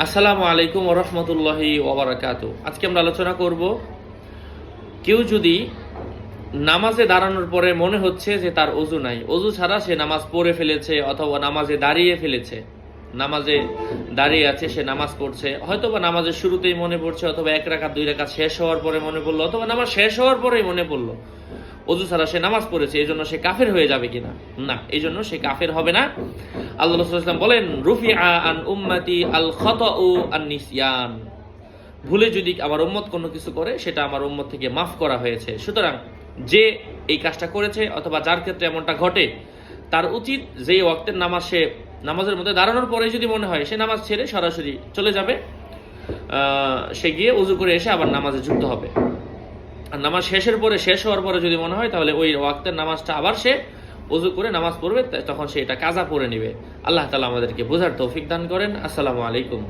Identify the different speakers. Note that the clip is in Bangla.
Speaker 1: আসসালামু আলাইকুম রহমতুল্লাহি ওবরাকাত আজকে আমরা আলোচনা করব, কেউ যদি নামাজে দাঁড়ানোর পরে মনে হচ্ছে যে তার অজু নাই, অজু ছাড়া সে নামাজ পড়ে ফেলেছে অথবা নামাজে দাঁড়িয়ে ফেলেছে, নামাজে দাঁড়িয়ে আছে, সে নামাজ পড়ছে হয়তো বা নামাজের শুরুতেই মনে পড়ছে, অথবা এক রাকাত, দুই রাকাত শেষ হওয়ার পরে মনে পড়ল, অথবা নামাজ শেষ হওয়ার পরেই মনে পড়ল, অজু ছাড়া সে নামাজ পড়েছে এই জন্য সে কাফের হয়ে যাবে কিনা? না এই জন্য সে কাফের হবে না। আল্লাহ রসুলাম বলেন আন উম্মাতি আল খত ও আন ভুলে যদি আমার উম্মত কোনো কিছু করে, সেটা আমার উম্মত থেকে মাফ করা হয়েছে। সুতরাং যে এই কাজটা করেছে অথবা যার ক্ষেত্রে এমনটা ঘটে, তার উচিত যে ওয়াক্তের নামাজ সে নামাজের মধ্যে দাঁড়ানোর পরে যদি মনে হয় সে নামাজ ছেড়ে সরাসরি চলে যাবে সে গিয়ে উজু করে এসে আবার নামাজে যুক্ত হবে। আর নামাজ শেষের পরে, শেষ হওয়ার পরে যদি মনে হয়, তাহলে ওই ওয়াক্তের নামাজটা আবার সে উজু করে নামাজ পড়বে তখন সে এটা কাজা পড়ে নেবে। আল্লাহ তালা আমাদেরকে বোঝার তৌফিক দান করেন। আসসালামু আলাইকুম।